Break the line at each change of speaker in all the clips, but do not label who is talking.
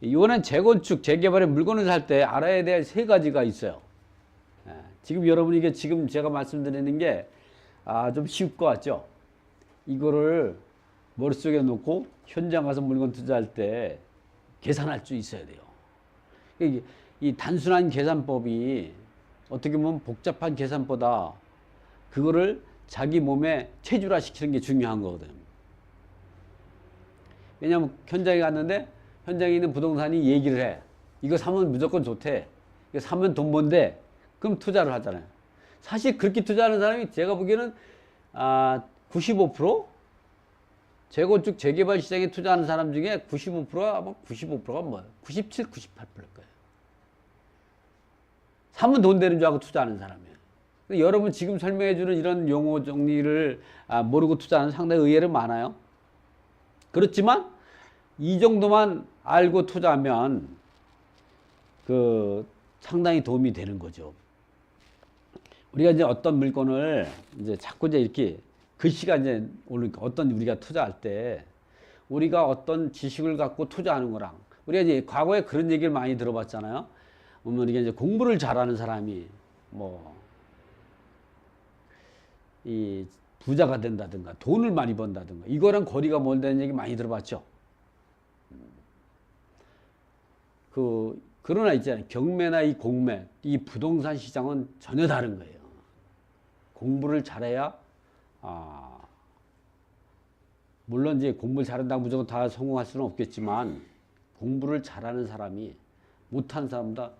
이번엔 재건축, 재개발의 물건을 살 때 알아야 될 세 가지가 있어요. 예, 지금 여러분 이게 지금 제가 말씀드리는 게 아, 좀 쉬울 것 같죠? 이거를 머릿속에 놓고 현장 가서 물건 투자할 때 계산할 수 있어야 돼요. 이 단순한 계산법이 어떻게 보면 복잡한 계산보다 그거를 자기 몸에 체주화 시키는 게 중요한 거거든요. 왜냐하면 현장에 갔는데 현장에 있는 부동산이 얘기를 해. 이거 사면 무조건 좋대. 이거 사면 돈 번대. 그럼 투자를 하잖아요. 사실 그렇게 투자하는 사람이 제가 보기에는 아, 95% 재건축 재개발 시장에 투자하는 사람 중에 95%가 아마 95%가 뭐예요? 97, 98%일 거예요. 사면 돈 되는 줄 알고 투자하는 사람이에요. 근데 여러분 지금 설명해 주는 이런 용어 정리를 아, 모르고 투자하는 상당히 의외로 많아요. 그렇지만 이 정도만 알고 투자하면 그 상당히 도움이 되는 거죠. 우리가 이제 어떤 물건을 이제 자꾸 이제 이렇게 글씨가 이제 오르니까 어떤 우리가 투자할 때 우리가 어떤 지식을 갖고 투자하는 거랑 우리가 이제 과거에 그런 얘기를 많이 들어봤잖아요. 보면 우리가 이제 공부를 잘하는 사람이 뭐 이 부자가 된다든가 돈을 많이 번다든가 이거랑 거리가 멀다는 얘기 많이 들어봤죠. 그 그러나 있잖아요. 경매나 이 공매, 이 부동산 시장은 전혀 다른 거예요. 공부를 잘해야 아 물론 이제 공부를 잘한다고 무조건 다 성공할 수는 없겠지만 공부를 잘하는 사람이 못하는 사람보다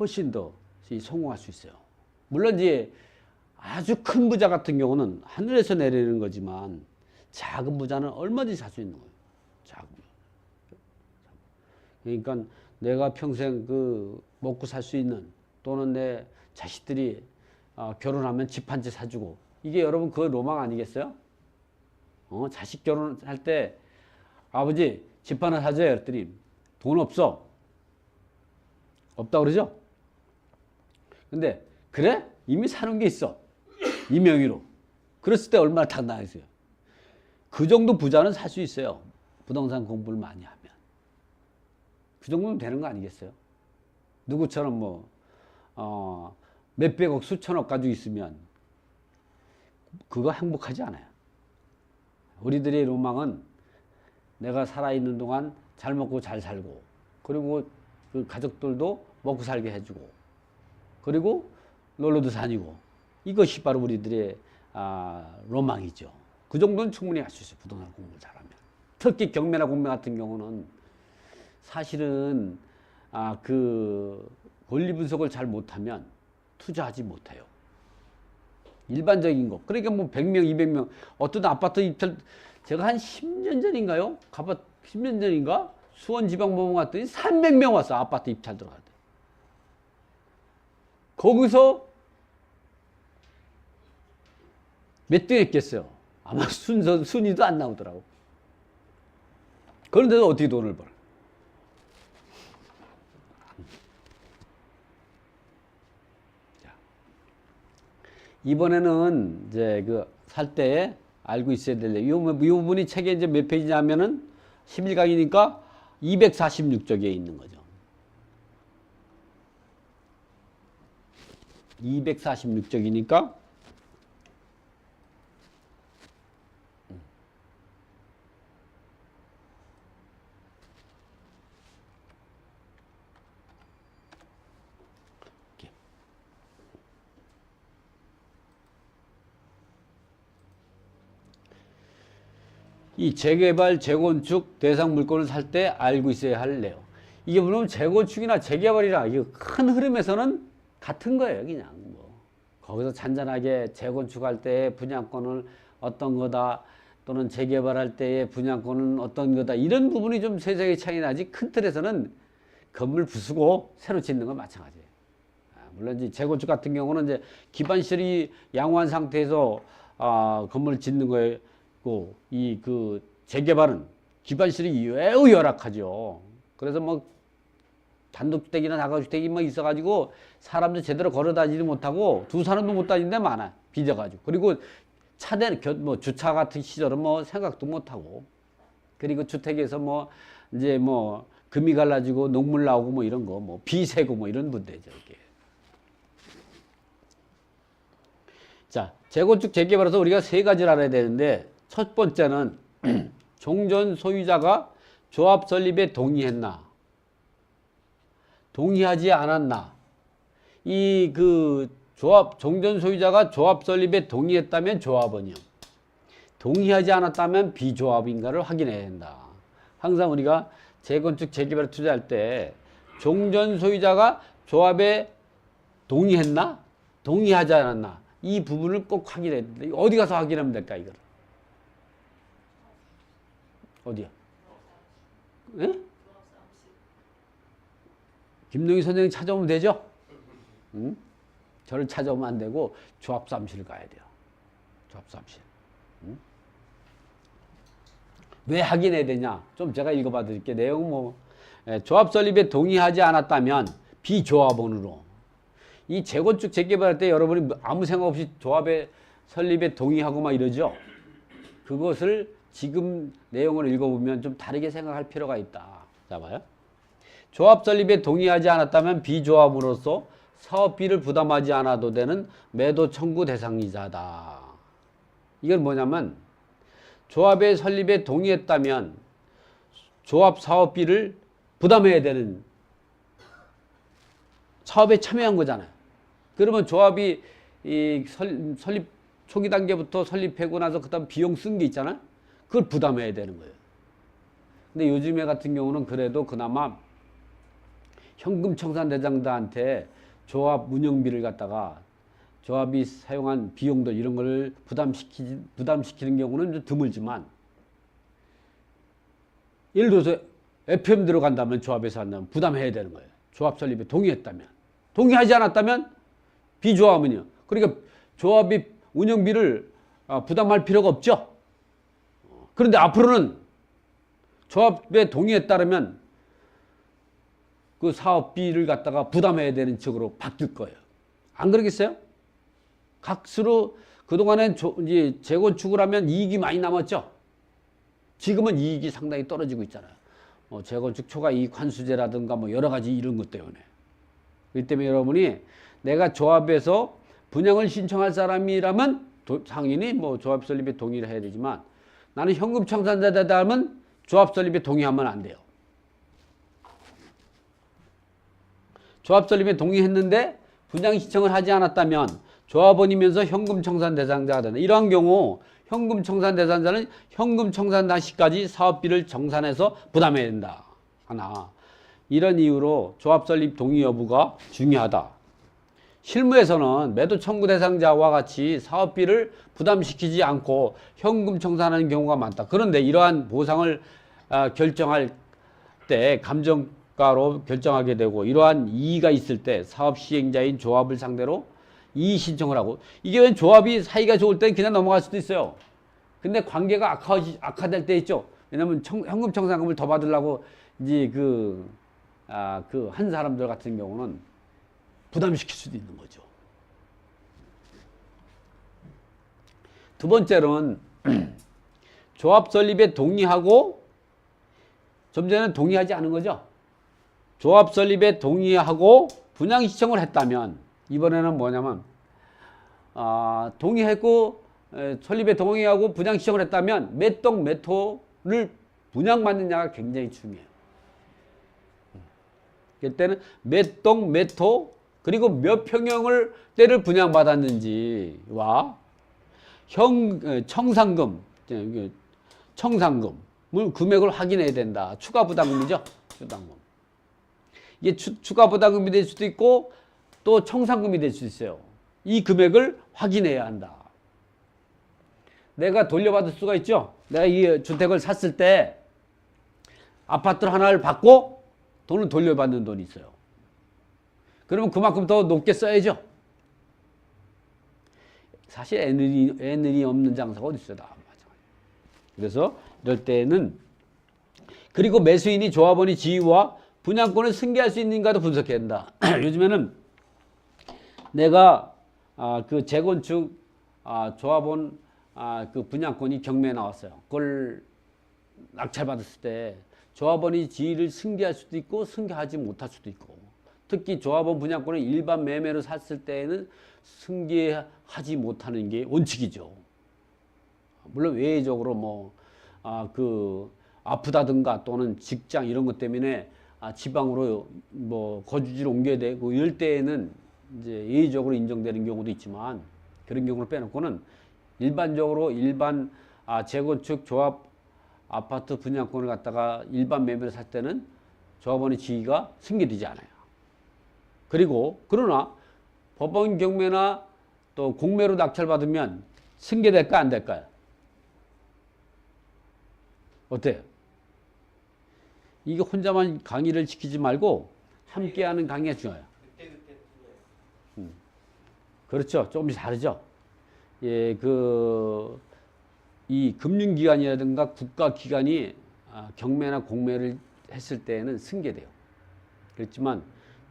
훨씬 더 성공할 수 있어요. 물론 이제 아주 큰 부자 같은 경우는 하늘에서 내리는 거지만 작은 부자는 얼마든지 살 수 있는 거예요. 작은. 그러니까 내가 평생 그 먹고 살 수 있는 또는 내 자식들이 어, 결혼하면 집 한 채 사주고. 이게 여러분 그 로망 아니겠어요? 어, 자식 결혼할 때 아버지 집 하나 사줘요. 그랬더니 돈 없어. 없다 그러죠? 근데 그래? 이미 사는 게 있어. 이 명의로. 그랬을 때 얼마나 당당했어요? 그 정도 부자는 살 수 있어요. 부동산 공부를 많이 하면 그 정도면 되는 거 아니겠어요? 누구처럼 뭐, 어, 몇백억, 수천억 가지고 있으면 그거 행복하지 않아요. 우리들의 로망은 내가 살아있는 동안 잘 먹고 잘 살고, 그리고 그 가족들도 먹고 살게 해주고, 그리고 놀러도 다니고, 이것이 바로 우리들의 아, 로망이죠. 그 정도는 충분히 할 수 있어요. 부동산 공부를 잘하면. 특히 경매나 공매 같은 경우는 사실은 아, 그 권리 분석을 잘 못하면 투자하지 못해요. 일반적인 거. 그러니까 뭐 100명, 200명 어떤 아파트 입찰 제가 한 10년 전인가요? 가봤 10년 전인가? 수원 지방법원 갔더니 300명 왔어. 아파트 입찰 들어갈 때. 거기서 몇 등 했겠어요? 아마 순서, 순위도 안 나오더라고. 그런데도 어떻게 돈을 벌어? 이번에는 이제 그 살 때 알고 있어야 될이 부분이 책에 이제 몇 페이지냐면은 11강이니까 246쪽에 있는 거죠. 246쪽이니까 이 재개발, 재건축 대상 물건을 살 때 알고 있어야 할 내용. 이게 물론 재건축이나 재개발이라 이게 큰 흐름에서는 같은 거예요, 그냥 뭐. 거기서 잔잔하게 재건축할 때 분양권을 어떤 거다 또는 재개발할 때의 분양권은 어떤 거다 이런 부분이 좀 세세하게 차이 나지 큰 틀에서는 건물 부수고 새로 짓는 건 마찬가지예요. 아, 물론 이제 재건축 같은 경우는 이제 기반시설이 양호한 상태에서 아, 건물을 짓는 거 고이그 재개발은 기반시설이 매우 열악하죠. 그래서 뭐 단독주택이나 다가주택이 뭐 있어가지고 사람들 제대로 걸어다니지 못하고 두 사람도 못 다니는 데 많아 빚어가지고 그리고 차대 뭐 주차 같은 시설은 뭐 생각도 못하고 그리고 주택에서 뭐 이제 뭐 금이 갈라지고 녹물 나오고 뭐 이런 거, 뭐 비세고 뭐 이런 문제죠. 이게. 자, 재건축 재개발에서 우리가 세 가지를 알아야 되는데 첫 번째는 종전 소유자가 조합 설립에 동의했나? 동의하지 않았나? 이 그 조합 종전 소유자가 조합 설립에 동의했다면 조합원이요. 동의하지 않았다면 비조합인가를 확인해야 된다. 항상 우리가 재건축 재개발에 투자할 때 종전 소유자가 조합에 동의했나? 동의하지 않았나? 이 부분을 꼭 확인해야 된다. 이거 어디 가서 확인하면 될까 이거를? 어디야? 예? 김동희 선생님 찾아오면 되죠? 응? 저를 찾아오면 안 되고 조합사무실 가야 돼요. 조합사무실. 응? 왜 확인해야 되냐? 좀 제가 읽어봐 드릴게요. 내용 뭐 예, 조합 설립에 동의하지 않았다면 비조합원으로 이 재건축 재개발할 때 여러분이 아무 생각 없이 조합에 설립에 동의하고 막 이러죠. 그것을 지금 내용을 읽어보면 좀 다르게 생각할 필요가 있다. 자 봐요. 조합 설립에 동의하지 않았다면 비조합으로서 사업비를 부담하지 않아도 되는 매도 청구 대상이자다. 이건 뭐냐면 조합의 설립에 동의했다면 조합 사업비를 부담해야 되는 사업에 참여한 거잖아요. 그러면 조합이 설립 초기 단계부터 설립하고 나서 그다음 비용 쓴 게 있잖아요. 그걸 부담해야 되는 거예요. 근데 요즘에 같은 경우는 그래도 그나마 현금 청산 대장들한테 조합 운영비를 갖다가 조합이 사용한 비용들 이런 걸 부담시키 부담시키는 경우는 좀 드물지만 예를 들어서 FM 들어간다면 조합에서 한다면 부담해야 되는 거예요. 조합 설립에 동의했다면 동의하지 않았다면 비조합은요. 그러니까 조합이 운영비를 아, 부담할 필요가 없죠. 그런데 앞으로는 조합에 동의에 따르면 그 사업비를 갖다가 부담해야 되는 쪽으로 바뀔 거예요. 안 그러겠어요? 각수로 그동안엔 조, 이제 재건축을 하면 이익이 많이 남았죠? 지금은 이익이 상당히 떨어지고 있잖아요. 뭐 재건축 초과 이익 환수제라든가 뭐 여러 가지 이런 것 때문에. 그렇기 때문에 여러분이 내가 조합에서 분양을 신청할 사람이라면 도, 상인이 뭐 조합 설립에 동의를 해야 되지만 나는 현금 청산자다 하면 조합 설립에 동의하면 안 돼요. 조합 설립에 동의했는데 분양 신청을 하지 않았다면 조합원이면서 현금 청산 대상자가 되는 이러한 경우 현금 청산 대상자는 현금 청산 당시까지 사업비를 정산해서 부담해야 된다. 하나. 이런 이유로 조합 설립 동의 여부가 중요하다. 실무에서는 매도 청구 대상자와 같이 사업비를 부담시키지 않고 현금 청산하는 경우가 많다. 그런데 이러한 보상을 아, 결정할 때 감정가로 결정하게 되고 이러한 이의가 있을 때 사업 시행자인 조합을 상대로 이의 신청을 하고 이게 왜 조합이 사이가 좋을 땐 그냥 넘어갈 수도 있어요. 근데 관계가 악화, 악화될 때 있죠. 왜냐면 청, 현금 청산금을 더 받으려고 이제 그, 아, 그 한 사람들 같은 경우는 부담시킬 수도 있는 거죠. 두 번째로는 조합 설립에 동의하고 좀 전에는 동의하지 않은 거죠. 조합 설립에 동의하고 분양 신청을 했다면 이번에는 뭐냐면 아, 동의했고 에, 설립에 동의하고 분양 신청을 했다면 몇 동 몇 호를 분양받느냐가 굉장히 중요해요. 그때는 몇 동 몇호 그리고 몇 평형을 때를 분양받았는지와 형 에, 청산금 에, 청산금을 금액을 확인해야 된다. 추가 부담금이죠. 부담금. 이게 추, 추가 부담금이 될 수도 있고 또 청산금이 될 수 있어요. 이 금액을 확인해야 한다. 내가 돌려받을 수가 있죠. 내가 이 주택을 샀을 때 아파트 하나를 받고 돈을 돌려받는 돈이 있어요. 그러면 그만큼 더 높게 써야죠. 사실 애늘이, 애늘이 없는 장사가 어디 있어요. 다 마찬가지. 그래서 이럴 때는 그리고 매수인이 조합원이 지위와 분양권을 승계할 수 있는가도 분석해야 한다. 요즘에는 내가 아, 그 재건축 아, 조합원 아, 그 분양권이 경매에 나왔어요. 그걸 낙찰받았을 때 조합원이 지위를 승계할 수도 있고 승계하지 못할 수도 있고 특히 조합원 분양권을 일반 매매로 샀을 때에는 승계하지 못하는 게 원칙이죠. 물론 외적으로 뭐, 아, 그, 아프다든가 또는 직장 이런 것 때문에 아, 지방으로 뭐 거주지를 옮겨야 되고 이럴 때에는 이제 예의적으로 인정되는 경우도 있지만 그런 경우를 빼놓고는 일반적으로 일반 아, 재건축 조합 아파트 분양권을 갖다가 일반 매매로 살 때는 조합원의 지위가 승계되지 않아요. 그리고 그러나 법원 경매나 또 공매로 낙찰받으면 승계될까 안 될까요? 어때요? 이게 혼자만 강의를 지키지 말고 함께하는 강의가 중요해요. 그렇죠. 조금씩 다르죠. 예, 그, 이 금융기관이라든가 국가기관이 아, 경매나 공매를 했을 때에는 승계돼요. 그렇지만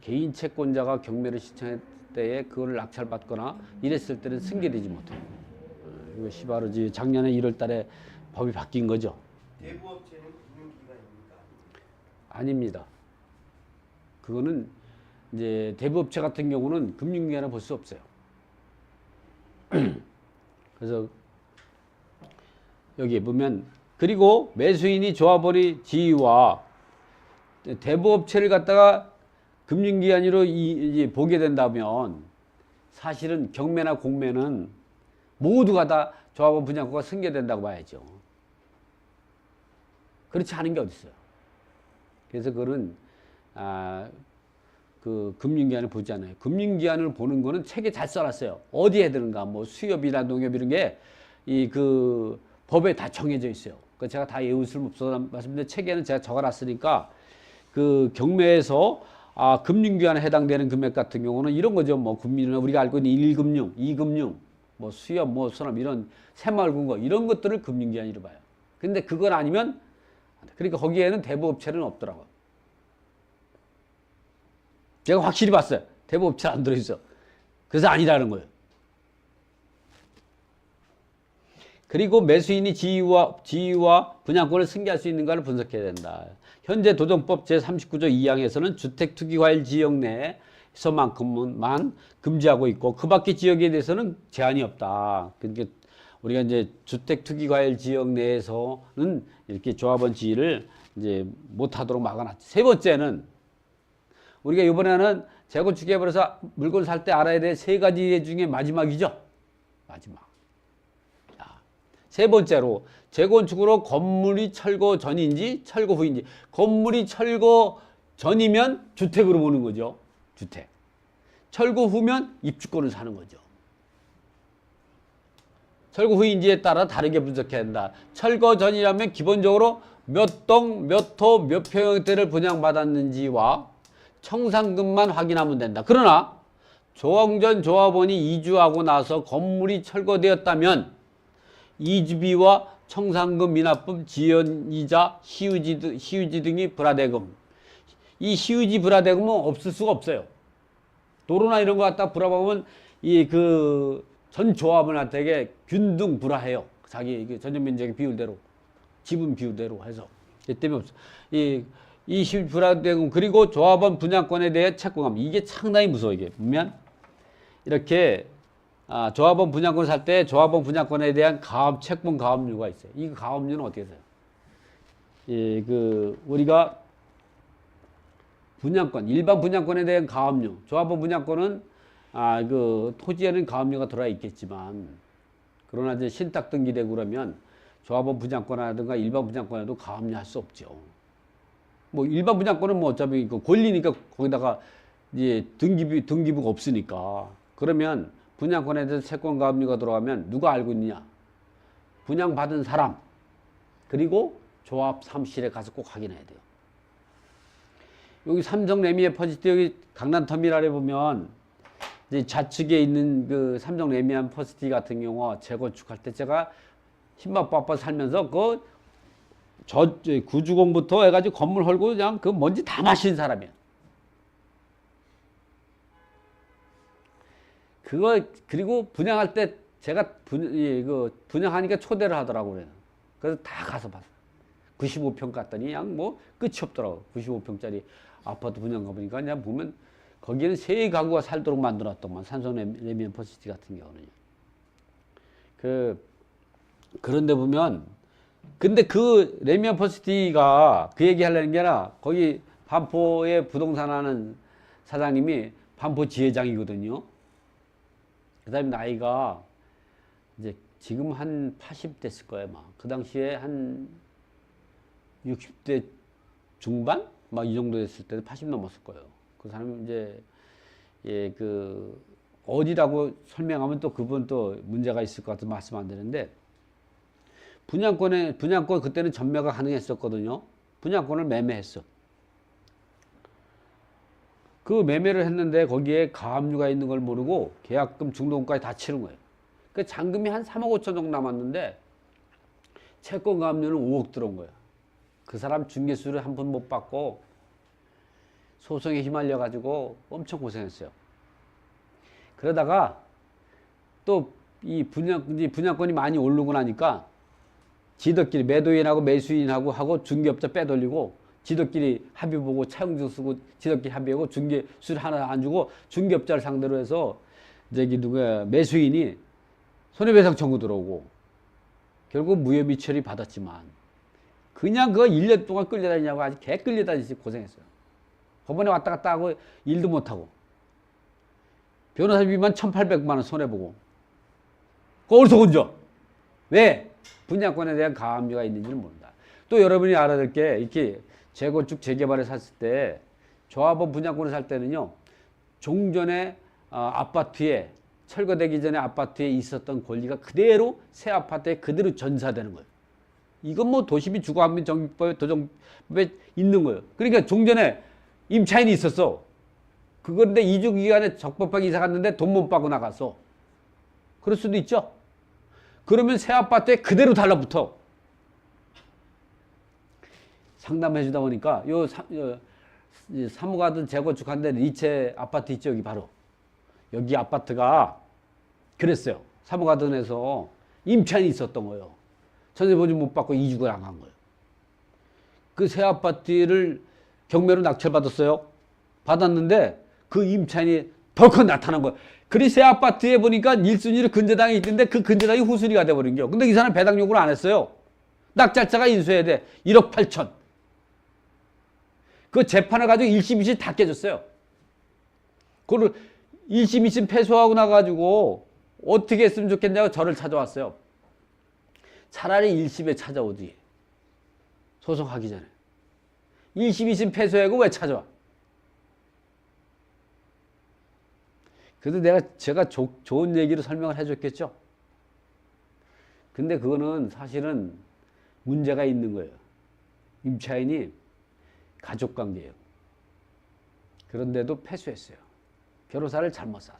개인 채권자가 경매를 신청할 때에 그걸 낙찰받거나 이랬을 때는 승계되지 못해요. 어, 바로 이제 작년에 1월 달에 법이 바뀐 거죠.
대부업체는 금융기관입니까?
아닙니다. 그거는 이제 대부업체 같은 경우는 금융기관을 볼 수 없어요. 그래서 여기 보면 그리고 매수인이 조합원의 지위와 대부업체를 갖다가 금융기관으로 이, 보게 된다면 사실은 경매나 공매는 모두가 다 조합원 분양권가 승계된다고 봐야죠. 그렇지 않은 게 어디 있어요. 그래서 그거는 아, 그 금융기관을 보지 않아요. 금융기관을 보는 거는 책에 잘 써놨어요. 어디에 드는가, 뭐 수협이나 농협 이런 게 이 그 법에 다 정해져 있어요. 그 제가 다 외울 수는 없어서 말씀드렸는데 책에는 제가 적어놨으니까 그 경매에서 아 금융기관에 해당되는 금액 같은 경우는 이런 거죠. 뭐 국민은 우리가 알고 있는 1금융, 2금융, 뭐 수협, 뭐 수납 이런 새마을금고 이런 것들을 금융기관으로 봐요. 근데 그건 아니면 그러니까 거기에는 대부업체는 없더라고요. 제가 확실히 봤어요. 대부업체 안 들어있어. 그래서 아니라는 거예요. 그리고 매수인이 지위와, 지위와 분양권을 승계할 수 있는가를 분석해야 된다. 현재 도정법 제39조 2항에서는 주택투기과일 지역 내에서만큼만 금지하고 있고 그 밖의 지역에 대해서는 제한이 없다. 그러니까 우리가 이제 주택투기과일 지역 내에서는 이렇게 조합원 지위를 이제 못하도록 막아놨지. 세 번째는 우리가 이번에는 재건축 개발에서 물건 살 때 알아야 될 세 가지 중에 마지막이죠. 마지막. 자, 세 번째로 재건축으로 건물이 철거 전인지 철거 후인지 건물이 철거 전이면 주택으로 보는 거죠. 주택. 철거 후면 입주권을 사는 거죠. 철거 후인지에 따라 다르게 분석해야 한다. 철거 전이라면 기본적으로 몇 동, 몇 호, 몇 평형대를 분양받았는지와 청산금만 확인하면 된다. 그러나 조항전 조합원이 이주하고 나서 건물이 철거되었다면 이주비와 청산금 미납금 지연이자 시유지, 등- 시유지 등이 불화대금 이 시유지 불화대금은 없을 수가 없어요. 도로나 이런 거 갖다 불화하면 이 그 전 조합원한테 균등 불화해요. 자기 그 전용 면적의 비율대로 지분 비율대로 해서 이 때문에 없어. 이, 이 시- 불화대금 그리고 조합원 분양권에 대해 채권감 이게 상당히 무서워 이게 보면 이렇게 아, 조합원 분양권 살 때 조합원 분양권에 대한 가압 채권 가압류가 있어요. 이 가압류는 어떻게 돼요? 예, 그 우리가 분양권 일반 분양권에 대한 가압류 조합원 분양권은 아, 그 토지에는 가압류가 들어와 있겠지만 그러나 이제 신탁 등기되고 그러면 조합원 분양권이라든가 일반 분양권에도 가압류 할 수 없죠. 뭐 일반 분양권은 뭐 어차피 그 권리니까 거기다가 이제 등기부 등기부가 없으니까 그러면 분양권에 대해서 채권 가압류가 들어가면 누가 알고 있느냐? 분양받은 사람 그리고 조합 사무실에 가서 꼭 확인해야 돼요. 여기 삼성 레미에 퍼시티 여기 강남 터미널에 보면 이제 좌측에 있는 그 삼성 레미안 퍼시티 같은 경우 재건축할 때 제가 힘만 빠빠 살면서 그 저 구주공부터 해가지고 건물 헐고 그냥 그 먼지 다 마신 사람이야. 그거 그리고 분양할 때 제가 분, 이, 그 분양하니까 초대를 하더라고요. 그래서 다 가서 봤어. 95평 갔더니 그냥 뭐 끝이 없더라고. 95평짜리 아파트 분양 가보니까 그냥 보면 거기는 세 가구가 살도록 만들었더만 산소 레미안 퍼시티 같은 경우는요. 그 그런데 보면 근데 그 레미안 퍼시티가 그 얘기 하려는 게 아니라 거기 반포에 부동산 하는 사장님이 반포 지회장이거든요. 그 사람이 나이가 이제 지금 한 80 됐을 거예요, 막. 그 당시에 한 60대 중반? 막 이 정도 됐을 때도 80 넘었을 거예요. 그 사람이 이제, 예, 그, 어디라고 설명하면 또 그분 또 문제가 있을 것 같아서 말씀 안 되는데, 분양권에, 분양권 그때는 전매가 가능했었거든요. 분양권을 매매했어. 그 매매를 했는데 거기에 가압류가 있는 걸 모르고 계약금 중도금까지 다 치른 거예요. 그 잔금이 한 3억 5천 정도 남았는데 채권 가압류는 5억 들어온 거예요. 그 사람 중개수를 한 푼 못 받고 소송에 휘말려 가지고 엄청 고생했어요. 그러다가 또 이 분양 이 분양권이 많이 오르고 나니까 지들끼리 매도인하고 매수인하고 하고 중개업자 빼돌리고 지들끼리 합의 보고 차용증 쓰고 지들끼리 합의하고 중개 수를 하나 안 주고 중개업자를 상대로 해서 저기 누가 매수인이 손해배상 청구 들어오고 결국 무혐의 처리 받았지만 그냥 그거 1년 동안 끌려다니냐고 아주 개 끌려다니지 고생했어요. 법원에 왔다 갔다 하고 일도 못하고 변호사비만 1,800만 원 손해보고 어디서 건져? 왜? 분양권에 대한 가압류가 있는지를 모른다. 또 여러분이 알아야 될 게 이렇게 재건축 재개발에 샀을 때 조합원 분양권을 살 때는요 종전에 어, 아파트에 철거되기 전에 아파트에 있었던 권리가 그대로 새 아파트에 그대로 전사되는 거예요. 이건 뭐 도시비 주거환경 정비법에 도정법에 있는 거예요. 그러니까 종전에 임차인이 있었어. 그건데 이주 기간에 적법하게 이사 갔는데 돈 못 받고 나갔어. 그럴 수도 있죠. 그러면 새 아파트에 그대로 달라붙어. 상담해 주다 보니까 요, 사무가든 재건축한데 리체 아파트 있죠 여기 바로 여기 아파트가 그랬어요. 사무가든에서 임차인이 있었던 거예요. 전세 보증 못 받고 이주를 안간 거예요. 그 새 아파트를 경매로 낙찰받았어요. 받았는데 그 임차인이 덜컥 나타난 거예요. 그리 새 아파트에 보니까 1순위로 근저당이 있던데 그 근저당이 후순위가 돼버린 거예요. 근데 이 사람 배당 요구를 안 했어요. 낙찰자가 인수해야 돼. 1억 8천 그 재판을 가지고 1심, 2심 다 깨졌어요. 그걸 1심, 2심 패소하고 나가지고 어떻게 했으면 좋겠냐고 저를 찾아왔어요. 차라리 1심에 찾아오지. 소송하기 전에. 1심, 2심 패소하고 왜 찾아와? 그래도 내가 제가 조, 좋은 얘기로 설명을 해줬겠죠. 근데 그거는 사실은 문제가 있는 거예요. 임차인이 가족 관계예요. 그런데도 패소했어요. 변호사를 잘못 사서.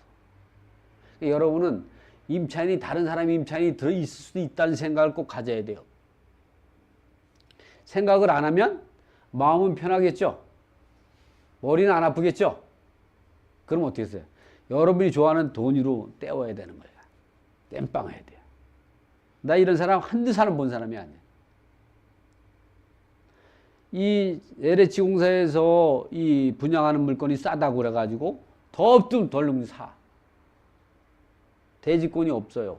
여러분은 임차인이 다른 사람 임차인이 들어 있을 수도 있다는 생각을 꼭 가져야 돼요. 생각을 안 하면 마음은 편하겠죠. 머리는 안 아프겠죠. 그럼 어떻게 했어요? 여러분이 좋아하는 돈으로 때워야 되는 거야. 땜빵 해야 돼요. 나 이런 사람 한두 사람 본 사람이 아니야. 이 LH 공사에서 이 분양하는 물건이 싸다고 그래가지고 더 없든 덜 사. 대지권이 없어요.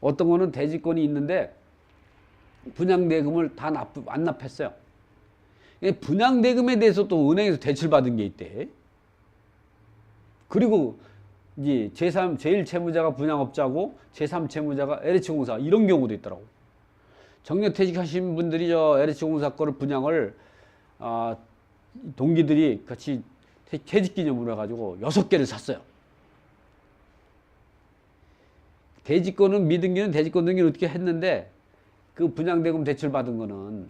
어떤 거는 대지권이 있는데 분양대금을 다 납, 안 납했어요. 분양대금에 대해서 또 은행에서 대출 받은 게 있대. 그리고 이제 제3, 제1채무자가 분양업자고 제3채무자가 LH공사 이런 경우도 있더라고. 정년퇴직하신 분들이 저 LH공사 거를 분양을 아, 동기들이 같이 퇴직기념으로 해가지고 여섯 개를 샀어요. 대지권은 미등기는 대지권 등기를 어떻게 했는데 그 분양대금 대출 받은 거는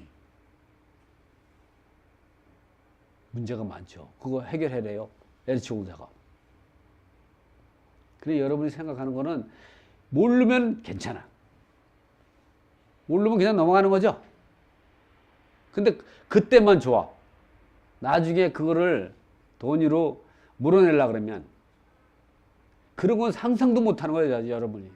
문제가 많죠. 그거 해결해래요. LH공사가. 그래 여러분이 생각하는 거는 모르면 괜찮아. 모르면 그냥 넘어가는 거죠. 근데 그때만 좋아. 나중에 그거를 돈으로 물어내려 그러면 그런 건 상상도 못 하는 거예요, 여러분이.